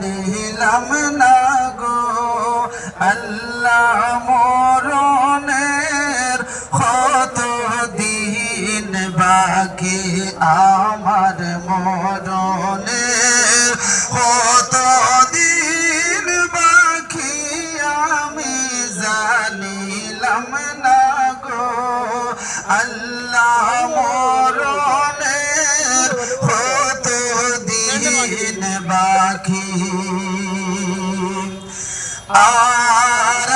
নিলাম না গো আল্লাহ রাখি। আর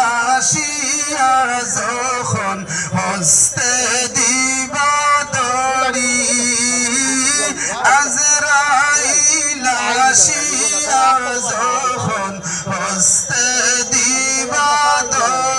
রাইলাশিয়ার যখন হস্তে দিবা দড়ি আজরাইলাশিয়ার যখন হস্তে দিবা দড়ি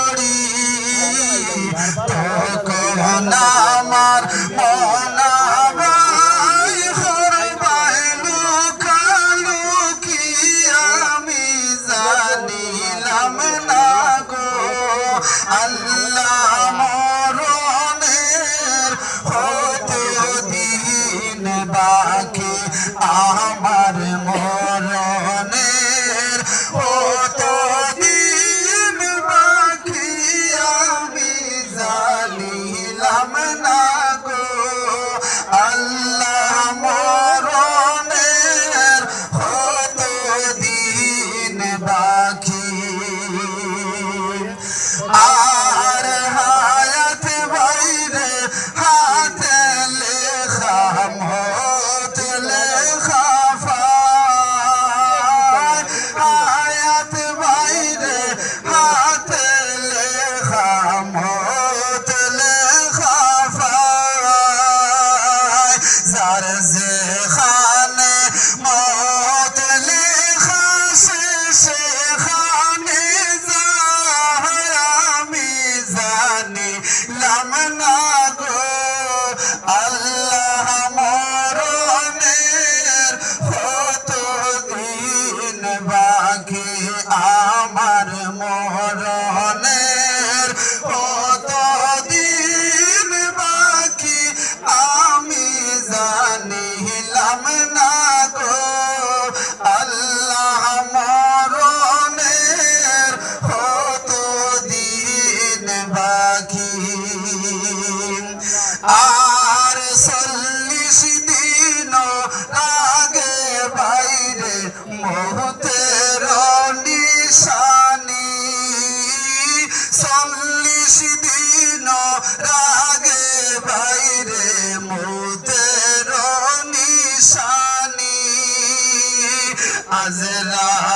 the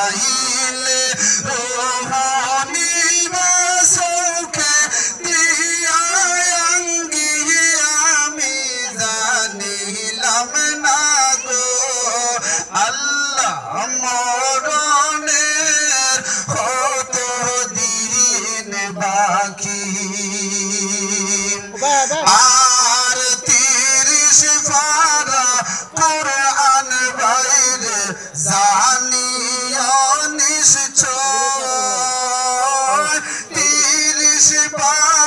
Bye.